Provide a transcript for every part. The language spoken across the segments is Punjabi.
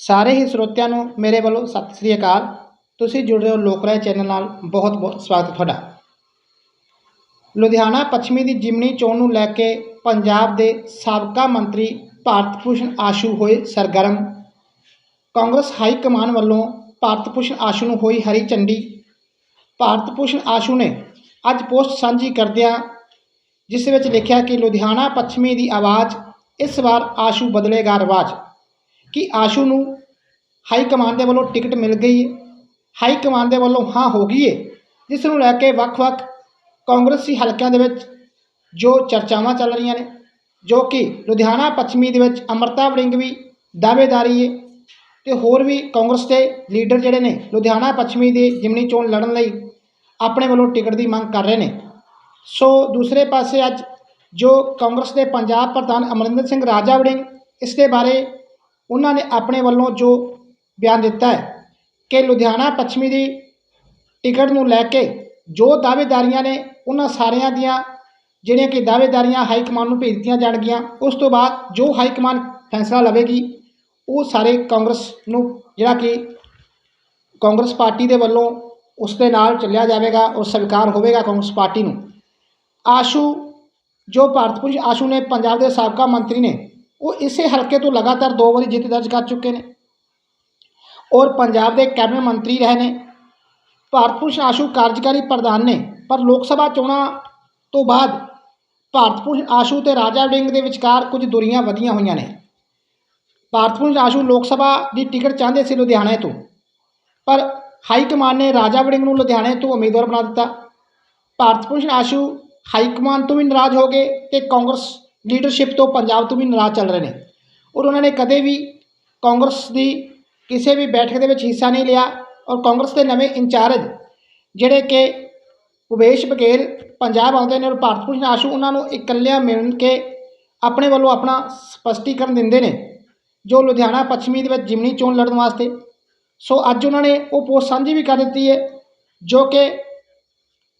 ਸਾਰੇ ਹੀ ਸਰੋਤਿਆਂ ਨੂੰ ਮੇਰੇ ਵੱਲੋਂ ਸਤਿ ਸ੍ਰੀ ਅਕਾਲ। ਤੁਸੀਂ ਜੁੜ ਰਹੇ ਹੋ ਲੋਕ ਰਾਏ ਚੈਨਲ ਨਾਲ। ਬਹੁਤ ਬਹੁਤ ਸਵਾਗਤ ਤੁਹਾਡਾ। ਲੁਧਿਆਣਾ ਪੱਛਮੀ ਦੀ ਜਿਮਨੀ ਚੋਣ ਨੂੰ ਲੈ ਕੇ ਪੰਜਾਬ ਦੇ ਸਾਬਕਾ ਮੰਤਰੀ ਭਾਰਤ ਭੂਸ਼ਣ ਆਸ਼ੂ ਹੋਏ ਸਰਗਰਮ। ਕਾਂਗਰਸ ਹਾਈ ਕਮਾਨ ਵੱਲੋਂ ਭਾਰਤ ਭੂਸ਼ਣ ਆਸ਼ੂ ਨੂੰ ਹੋਈ ਹਰੀ ਝੰਡੀ। ਭਾਰਤ ਭੂਸ਼ਣ ਆਸ਼ੂ ਨੇ ਅੱਜ ਪੋਸਟ ਸਾਂਝੀ ਕਰਦਿਆਂ ਜਿਸ ਵਿੱਚ ਲਿਖਿਆ ਕਿ ਲੁਧਿਆਣਾ ਪੱਛਮੀ ਦੀ ਆਵਾਜ਼, ਇਸ ਵਾਰ ਆਸ਼ੂ ਬਦਲੇਗਾ ਰਵਾਜ। ਕਿ ਆਸ਼ੂ ਨੂੰ ਹਾਈ ਕਮਾਨ ਦੇ ਵੱਲੋਂ ਟਿਕਟ ਮਿਲ ਗਈ ਹੈ। ਹਾਈ ਕਮਾਨ ਦੇ ਵੱਲੋਂ ਹਾਂ ਹੋ ਗਈ ਹੈ। ਜਿਸ ਨੂੰ ਲੈ ਕੇ ਵੱਖ-ਵੱਖ ਕਾਂਗਰਸੀ ਹਲਕਿਆਂ ਦੇ ਵਿੱਚ ਜੋ ਚਰਚਾਵਾਂ ਚੱਲ ਰਹੀਆਂ ਨੇ, ਜੋ ਕਿ ਲੁਧਿਆਣਾ, ਪੱਛਮੀ ਦੇ ਵਿੱਚ ਅਮਰਤਾ ਵੜਿੰਗ ਵੀ ਦਾਅਵੇਦਾਰੀ ਹੈ ਤੇ ਹੋਰ ਵੀ ਕਾਂਗਰਸ ਦੇ ਲੀਡਰ ਜਿਹੜੇ ਨੇ, ਲੁਧਿਆਣਾ, ਪੱਛਮੀ ਦੀ ਜਿਮਨੀ ਚੋਣ ਲੜਨ ਲਈ ਆਪਣੇ ਵੱਲੋਂ ਟਿਕਟ ਦੀ ਮੰਗ ਕਰ ਰਹੇ ਨੇ। ਸੋ ਦੂਸਰੇ ਪਾਸੇ ਅੱਜ ਜੋ ਕਾਂਗਰਸ ਦੇ ਪੰਜਾਬ ਪ੍ਰਧਾਨ ਅਮਰਿੰਦਰ ਸਿੰਘ ਰਾਜਾ ਵੜਿੰਗ, ਇਸ ਦੇ ਬਾਰੇ ਉਹਨਾਂ ਨੇ ਆਪਣੇ ਵੱਲੋਂ ਜੋ ਬਿਆਨ ਦਿੱਤਾ ਹੈ ਕਿ ਲੁਧਿਆਣਾ ਪੱਛਮੀ ਦੀ ਟਿਕਟ ਨੂੰ ਲੈ ਕੇ ਜੋ ਦਾਅਵੇਦਾਰੀਆਂ ਨੇ ਉਹਨਾਂ ਸਾਰਿਆਂ ਦੀਆਂ, ਜਿਹੜੀਆਂ ਕਿ ਦਾਅਵੇਦਾਰੀਆਂ ਹਾਈ ਕਮਾਨ ਨੂੰ ਭੇਜ ਦਿੱਤੀਆਂ ਜਾਣਗੀਆਂ, ਉਸ ਤੋਂ ਬਾਅਦ ਜੋ ਹਾਈ ਕਮਾਨ ਫੈਸਲਾ ਲਵੇਗੀ, ਉਹ ਸਾਰੇ ਕਾਂਗਰਸ ਨੂੰ, ਜਿਹੜਾ ਕਿ ਕਾਂਗਰਸ ਪਾਰਟੀ ਦੇ ਵੱਲੋਂ ਉਸ ਦੇ ਨਾਲ ਚੱਲਿਆ ਜਾਵੇਗਾ ਔਰ ਸਵੀਕਾਰ ਹੋਵੇਗਾ ਕਾਂਗਰਸ ਪਾਰਟੀ ਨੂੰ। ਆਸ਼ੂ, ਜੋ ਭਾਰਤ ਭੂਸ਼ਣ ਆਸ਼ੂ ਨੇ ਪੰਜਾਬ ਦੇ ਸਾਬਕਾ ਮੰਤਰੀ ਨੇ ਉਹ ਇਸੇ ਹਲਕੇ ਤੋਂ ਲਗਾਤਾਰ ਦੋ ਵਾਰੀ ਜਿੱਤ ਦਰਜ ਕਰ ਚੁੱਕੇ ਨੇ। ਔਰ ਪੰਜਾਬ ਦੇ ਕੈਬਨਿਟ ਮੰਤਰੀ ਰਹੇ ਨੇ। ਭਾਰਤ ਭੂਸ਼ਣ ਆਸ਼ੂ ਕਾਰਜਕਾਰੀ ਪ੍ਰਧਾਨ ਨੇ, ਪਰ ਲੋਕ ਸਭਾ ਚੋਣਾਂ ਤੋਂ ਬਾਅਦ ਭਾਰਤ ਭੂਸ਼ਣ ਆਸ਼ੂ ਤੇ ਰਾਜਾ ਵੜਿੰਗ ਦੇ ਵਿਚਕਾਰ ਕੁਝ ਦੂਰੀਆਂ ਵਧੀਆਂ ਹੋਈਆਂ ਨੇ। ਭਾਰਤ ਭੂਸ਼ਣ ਆਸ਼ੂ ਲੋਕ ਸਭਾ ਦੀ ਟਿਕਟ ਚਾਹੁੰਦੇ ਸੀ ਲੁਧਿਆਣੇ ਤੋਂ, ਪਰ ਹਾਈ ਕਮਾਨ ਨੇ ਰਾਜਾ ਵੜਿੰਗ ਨੂੰ ਲੁਧਿਆਣੇ ਤੋਂ ਉਮੀਦਵਾਰ ਬਣਾ ਦਿੱਤਾ। ਭਾਰਤ ਭੂਸ਼ਣ ਆਸ਼ੂ ਹਾਈ ਕਮਾਨ ਤੋਂ ਵੀ ਨਾਰਾਜ਼ ਹੋ ਗਏ ਤੇ ਕਾਂਗਰਸ ਲੀਡਰਸ਼ਿਪ ਤੋਂ ਪੰਜਾਬ ਤੋਂ ਵੀ ਨਾਰਾਜ਼ ਚੱਲ ਰਹੇ ਨੇ। ਔਰ ਉਹਨਾਂ ਨੇ ਕਦੇ ਵੀ ਕਾਂਗਰਸ ਦੀ ਕਿਸੇ ਵੀ ਬੈਠਕ ਦੇ ਵਿੱਚ ਹਿੱਸਾ ਨਹੀਂ ਲਿਆ ਔਰ ਕਾਂਗਰਸ ਦੇ ਨਵੇਂ ਇੰਚਾਰਜ ਜਿਹੜੇ ਕਿ ਭੁਪੇਸ਼ ਬਘੇਲ ਪੰਜਾਬ ਆਉਂਦੇ ਨੇ ਔਰ ਭਾਰਤ ਭੂਸ਼ਣ ਆਸ਼ੂ, ਉਹਨਾਂ ਨੂੰ ਇਕੱਲਿਆਂ ਮਿਲ ਕੇ ਆਪਣੇ ਵੱਲੋਂ ਆਪਣਾ ਸਪਸ਼ਟੀਕਰਨ ਦਿੰਦੇ ਨੇ, ਜੋ ਲੁਧਿਆਣਾ ਪੱਛਮੀ ਦੇ ਵਿੱਚ ਜਿਮਨੀ ਚੋਣ ਲੜਨ ਵਾਸਤੇ। ਸੋ ਅੱਜ ਉਹਨਾਂ ਨੇ ਉਹ ਪੋਸਟ ਸਾਂਝੀ ਵੀ ਕਰ ਦਿੱਤੀ ਹੈ, ਜੋ ਕਿ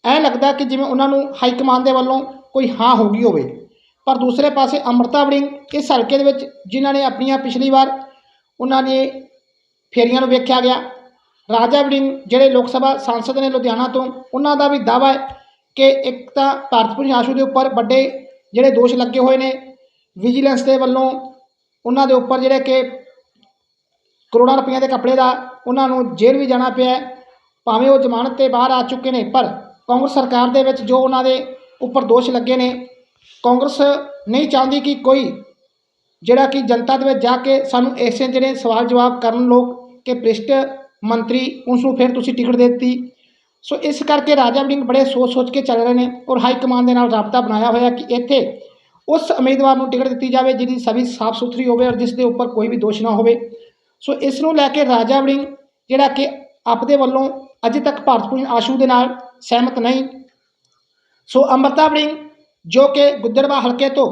ਐਂ ਲੱਗਦਾ ਕਿ ਜਿਵੇਂ ਉਹਨਾਂ ਨੂੰ ਹਾਈ ਕਮਾਨ ਦੇ ਵੱਲੋਂ ਕੋਈ ਹਾਂ ਹੋ ਗਈ ਹੋਵੇ। ਪਰ ਦੂਸਰੇ ਪਾਸੇ ਅਮਰਤਾ ਵੜਿੰਗ ਇਸ ਹਲਕੇ ਦੇ ਵਿੱਚ ਜਿਨ੍ਹਾਂ ਨੇ ਆਪਣੀਆਂ ਪਿਛਲੀ ਵਾਰ ਉਹਨਾਂ ਨੇ ਫੇਰੀਆਂ ਨੂੰ ਵੇਖਿਆ ਗਿਆ। ਰਾਜਾ ਵੜਿੰਗ ਜਿਹੜੇ ਲੋਕ ਸਭਾ ਸਾਂਸਦ ਨੇ ਲੁਧਿਆਣਾ ਤੋਂ, ਉਹਨਾਂ ਦਾ ਵੀ ਦਾਅਵਾ ਹੈ ਕਿ ਇੱਕ ਤਾਂ ਭਾਰਤ ਭੂਸ਼ਣ ਆਸ਼ੂ ਦੇ ਉੱਪਰ ਵੱਡੇ ਜਿਹੜੇ ਦੋਸ਼ ਲੱਗੇ ਹੋਏ ਨੇ ਵਿਜੀਲੈਂਸ ਦੇ ਵੱਲੋਂ ਉਹਨਾਂ ਦੇ ਉੱਪਰ ਜਿਹੜੇ ਕਿ ਕਰੋੜਾਂ ਰੁਪਈਆਂ ਦੇ ਕੱਪੜੇ ਦਾ ਉਹਨਾਂ ਨੂੰ ਜੇਲ੍ਹ ਵੀ ਜਾਣਾ ਪਿਆ ਭਾਵੇਂ ਉਹ ਜ਼ਮਾਨਤ ਤੇ ਬਾਹਰ ਆ ਚੁੱਕੇ ਨੇ, ਪਰ ਕਾਂਗਰਸ ਸਰਕਾਰ ਦੇ ਵਿੱਚ ਜੋ ਉਹਨਾਂ ਦੇ ਉੱਪਰ ਦੋਸ਼ ਲੱਗੇ ਨੇ ਕਾਂਗਰਸ ਨਹੀਂ ਚਾਹੁੰਦੀ ਕਿ ਕੋਈ ਜਿਹੜਾ ਕਿ ਜਨਤਾ ਦੇ ਵਿੱਚ ਜਾ ਕੇ ਸਾਨੂੰ ਐਸੇ ਜਿਹੜੇ ਸਵਾਲ ਜਵਾਬ ਕਰਨ ਲੋਕ ਕਿ ਭ੍ਰਿਸ਼ਟ ਮੰਤਰੀ ਉਸ ਨੂੰ ਫਿਰ ਤੁਸੀਂ ਟਿਕਟ ਦੇ ਦਿੱਤੀ। ਸੋ ਇਸ ਕਰਕੇ ਰਾਜਾ ਵੜਿੰਗ ਬੜੇ ਸੋਚ ਸੋਚ ਕੇ ਚੱਲ ਰਹੇ ਨੇ ਔਰ ਹਾਈ ਕਮਾਨ ਦੇ ਨਾਲ ਰਾਬਤਾ ਬਣਾਇਆ ਹੋਇਆ ਕਿ ਇੱਥੇ ਉਸ ਉਮੀਦਵਾਰ ਨੂੰ ਟਿਕਟ ਦਿੱਤੀ ਜਾਵੇ ਜਿਹਦੀ ਸਭੀ ਸਾਫ਼ ਸੁਥਰੀ ਹੋਵੇ ਔਰ ਜਿਸ ਦੇ ਉੱਪਰ ਕੋਈ ਵੀ ਦੋਸ਼ ਨਾ ਹੋਵੇ। ਸੋ ਇਸ ਨੂੰ ਲੈ ਕੇ ਰਾਜਾ ਵੜਿੰਗ ਜਿਹੜਾ ਕਿ ਆਪਦੇ ਵੱਲੋਂ ਅਜੇ ਤੱਕ ਭਾਰਤ ਭੂਸ਼ਣ ਆਸ਼ੂ ਦੇ ਨਾਲ ਸਹਿਮਤ ਨਹੀਂ। ਸੋ ਅਮਰਤਾ ਵੜਿੰਗ ਜੋ ਕਿ ਗੁੱਦੜਵਾ ਹਲਕੇ ਤੋਂ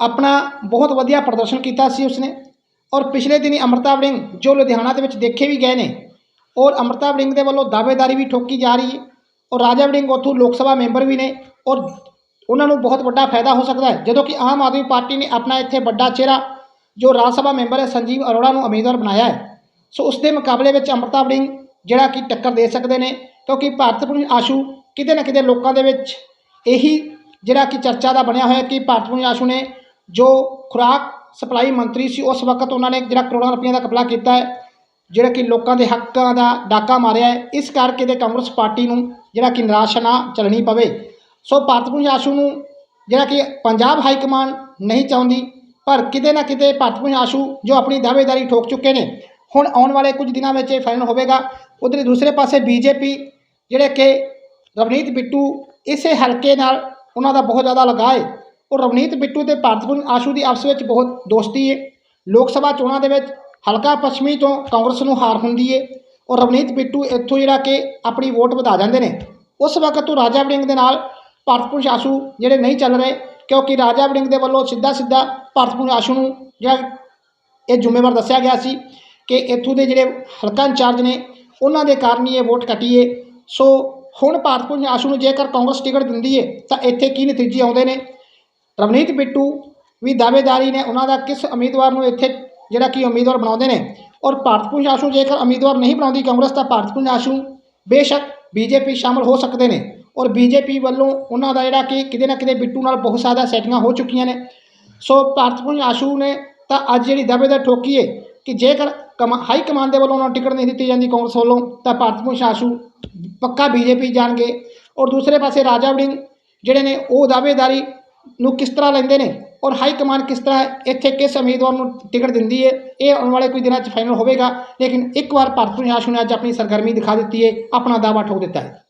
ਆਪਣਾ ਬਹੁਤ ਵਧੀਆ ਪ੍ਰਦਰਸ਼ਨ ਕੀਤਾ ਸੀ ਉਸਨੇ। ਔਰ ਪਿਛਲੇ ਦਿਨੀ ਅਮਰਤਾ ਵੜਿੰਗ ਜੋ ਲੁਧਿਆਣਾ ਦੇ ਵਿੱਚ ਦੇਖੇ ਵੀ ਗਏ ਨੇ, ਔਰ ਅਮਰਤਾ ਵੜਿੰਗ ਦੇ ਵੱਲੋਂ ਦਾਅਵੇਦਾਰੀ ਵੀ ਠੋਕੀ ਜਾ ਰਹੀ ਹੈ, ਔਰ ਰਾਜਾ ਵੜਿੰਗ ਉੱਥੋਂ ਲੋਕ ਸਭਾ ਮੈਂਬਰ ਵੀ ਨੇ, ਔਰ ਉਹਨਾਂ ਨੂੰ ਬਹੁਤ ਵੱਡਾ ਫਾਇਦਾ ਹੋ ਸਕਦਾ ਹੈ। ਜਦੋਂ ਕਿ ਆਮ ਆਦਮੀ ਪਾਰਟੀ ਨੇ ਆਪਣਾ ਇੱਥੇ ਵੱਡਾ ਚਿਹਰਾ, ਜੋ ਰਾਜ ਸਭਾ ਮੈਂਬਰ ਹੈ ਸੰਜੀਵ ਅਰੋੜਾ ਨੂੰ ਉਮੀਦਵਾਰ ਬਣਾਇਆ ਹੈ। ਸੋ ਉਸ ਦੇ ਮੁਕਾਬਲੇ ਵਿੱਚ ਅਮਰਤਾ ਵੜਿੰਗ ਜਿਹੜਾ ਕਿ ਟੱਕਰ ਦੇ ਸਕਦੇ ਨੇ, ਕਿਉਂਕਿ ਭਾਰਤ ਭੂਸ਼ਣ ਆਸ਼ੂ ਕਿਤੇ ਨਾ ਕਿਤੇ ਲੋਕਾਂ ਦੇ ਵਿੱਚ ਇਹੀ ਜਿਹੜਾ ਕਿ ਚਰਚਾ ਦਾ ਬਣਿਆ ਹੋਇਆ ਕਿ ਭਾਰਤ ਭੂਸ਼ਣ ਆਸ਼ੂ ਨੇ ਜੋ ਖੁਰਾਕ ਸਪਲਾਈ ਮੰਤਰੀ ਸੀ, ਉਸ ਵਕਤ ਉਹਨਾਂ ਨੇ ਜਿਹੜਾ ਕਰੋੜਾਂ ਰੁਪਈਆ ਦਾ ਕਪਲਾ ਕੀਤਾ ਹੈ, ਜਿਹੜਾ ਕਿ ਲੋਕਾਂ ਦੇ ਹੱਕਾਂ ਦਾ ਡਾਕਾ ਮਾਰਿਆ ਹੈ, ਇਸ ਕਰਕੇ ਦੇ ਕਾਂਗਰਸ ਪਾਰਟੀ ਨੂੰ ਜਿਹੜਾ ਕਿ ਨਿਰਾਸ਼ਾ ਨਾ ਚੱਲਣੀ ਪਵੇ। ਸੋ ਭਾਰਤ ਭੂਸ਼ਣ ਆਸ਼ੂ ਨੂੰ ਜਿਹੜਾ ਕਿ ਪੰਜਾਬ ਹਾਈ ਕਮਾਂਡ ਨਹੀਂ ਚਾਹੁੰਦੀ, ਪਰ ਕਿਤੇ ਨਾ ਕਿਤੇ ਭਾਰਤ ਭੂਸ਼ਣ ਆਸ਼ੂ ਜੋ ਆਪਣੀ ਦਾਅਵੇਦਾਰੀ ਠੋਕ ਚੁੱਕੇ ਨੇ, ਹੁਣ ਆਉਣ ਵਾਲੇ ਕੁਝ ਦਿਨਾਂ ਵਿੱਚ ਇਹ ਫਾਈਨਲ ਹੋਵੇਗਾ। ਉਧਰ ਦੂਸਰੇ ਪਾਸੇ ਬੀਜੇਪੀ, ਜਿਹੜੇ ਕਿ ਰਵਨੀਤ ਬਿੱਟੂ ਇਸੇ ਹਲਕੇ ਨਾਲ ਉਹਨਾਂ ਦਾ ਬਹੁਤ ਜ਼ਿਆਦਾ ਲਗਾਅ ਹੈ। ਔਰ ਰਵਨੀਤ ਬਿੱਟੂ ਤੇ ਭਾਰਤ ਭੂਸ਼ਣ ਆਸ਼ੂ ਦੀ ਆਪਸ ਵਿੱਚ ਬਹੁਤ ਦੋਸਤੀ ਹੈ। ਲੋਕ ਸਭਾ ਚੋਣਾਂ ਦੇ ਵਿੱਚ ਹਲਕਾ ਪੱਛਮੀ ਤੋਂ ਕਾਂਗਰਸ ਨੂੰ ਹਾਰ ਹੁੰਦੀ ਹੈ। ਔਰ ਰਵਨੀਤ ਬਿੱਟੂ ਇੱਥੋਂ ਜਿਹੜਾ ਕਿ ਆਪਣੀ ਵੋਟ ਵਧਾ ਜਾਂਦੇ ਨੇ। ਉਸ ਵਕਤ ਉਹ ਰਾਜਾ ਵੜਿੰਗ ਦੇ ਨਾਲ ਭਾਰਤ ਭੂਸ਼ਣ ਆਸ਼ੂ ਜਿਹੜੇ ਨਹੀਂ ਚੱਲ ਰਹੇ, ਕਿਉਂਕਿ ਰਾਜਾ ਵੜਿੰਗ ਦੇ ਵੱਲੋਂ ਸਿੱਧਾ ਸਿੱਧਾ ਭਾਰਤ ਭੂਸ਼ਣ ਆਸ਼ੂ ਨੂੰ ਜਿਹੜਾ ਇਹ ਜ਼ਿੰਮੇਵਾਰ ਦੱਸਿਆ ਗਿਆ ਸੀ ਕਿ ਇੱਥੋਂ ਦੇ ਜਿਹੜੇ ਹਲਕਾ ਇੰਚਾਰਜ ਨੇ, ਉਹਨਾਂ ਦੇ ਕਾਰਨ ਹੀ ਇਹ ਵੋਟ ਘਟੀ ਹੈ। ਸੋ ਹੁਣ ਭਾਰਤ ਭੂਸ਼ਣ ਆਸ਼ੂ ਨੂੰ ਜੇਕਰ ਕਾਂਗਰਸ ਟਿਕਟ ਦਿੰਦੀ ਹੈ ਤਾਂ ਇੱਥੇ ਕੀ ਨਤੀਜੇ ਆਉਂਦੇ ਨੇ? ਰਵਨੀਤ ਬਿੱਟੂ ਵੀ ਦਾਅਵੇਦਾਰੀ ਨੇ ਉਹਨਾਂ ਦਾ ਕਿਸ ਉਮੀਦਵਾਰ ਨੂੰ ਇੱਥੇ ਜਿਹੜਾ ਕਿ ਉਮੀਦਵਾਰ ਬਣਾਉਂਦੇ ਨੇ? ਔਰ ਭਾਰਤ ਭੂਸ਼ਣ ਆਸ਼ੂ ਜੇਕਰ ਉਮੀਦਵਾਰ ਨਹੀਂ ਬਣਾਉਂਦੀ ਕਾਂਗਰਸ, ਤਾਂ ਭਾਰਤ ਭੂਸ਼ਣ ਆਸ਼ੂ ਬੇਸ਼ੱਕ ਬੀਜੇਪੀ ਸ਼ਾਮਲ ਹੋ ਸਕਦੇ ਨੇ। ਔਰ ਬੀਜੇਪੀ ਵੱਲੋਂ ਉਹਨਾਂ ਦਾ ਜਿਹੜਾ ਕਿ ਕਿਤੇ ਨਾ ਕਿਤੇ ਬਿੱਟੂ ਨਾਲ ਬਹੁਤ ਜ਼ਿਆਦਾ ਸੈਟਿੰਗਾਂ ਹੋ ਚੁੱਕੀਆਂ ਨੇ। ਸੋ ਭਾਰਤ ਭੂਸ਼ਣ ਆਸ਼ੂ ਨੇ ਤਾਂ ਅੱਜ ਜਿਹੜੀ ਦਾਅਵੇਦਾਰ ਠੋਕੀ ਹੈ ਕਿ ਜੇਕਰ ਕਮਾ, ਹਾਈ ਕਮਾਂਡ ਦੇ ਵੱਲੋਂ ਉਹਨਾਂ ਨੂੰ ਟਿਕਟ ਨਹੀਂ ਦਿੱਤੀ ਜਾਂਦੀ ਕਾਂਗਰਸ ਵੱਲੋਂ, ਤਾਂ ਭਾਰਤ ਭੂਸ਼ਣ ਆਸ਼ੂ ਪੱਕਾ ਬੀਜੇਪੀ ਜਾਣਗੇ। ਔਰ ਦੂਸਰੇ ਪਾਸੇ ਰਾਜਾ ਵੜਿੰਗ ਜਿਹੜੇ ਨੇ, ਉਹ ਦਾਅਵੇਦਾਰੀ ਨੂੰ ਕਿਸ ਤਰ੍ਹਾਂ ਲੈਂਦੇ ਨੇ ਔਰ ਹਾਈ ਕਮਾਂਡ ਕਿਸ ਤਰ੍ਹਾਂ ਇੱਥੇ ਕਿਸ ਉਮੀਦਵਾਰ ਨੂੰ ਟਿਕਟ ਦਿੰਦੀ ਹੈ, ਇਹ ਆਉਣ ਵਾਲੇ ਕੁਝ ਦਿਨਾਂ 'ਚ ਫਾਈਨਲ ਹੋਵੇਗਾ। ਲੇਕਿਨ ਇੱਕ ਵਾਰ ਭਾਰਤ ਪ੍ਰਸ਼ਾਸਨ ਨੇ ਅੱਜ ਆਪਣੀ ਸਰਗਰਮੀ ਦਿਖਾ ਦਿੱਤੀ ਹੈ, ਆਪਣਾ ਦਾਅਵਾ ਠੋਕ ਦਿੱਤਾ ਹੈ।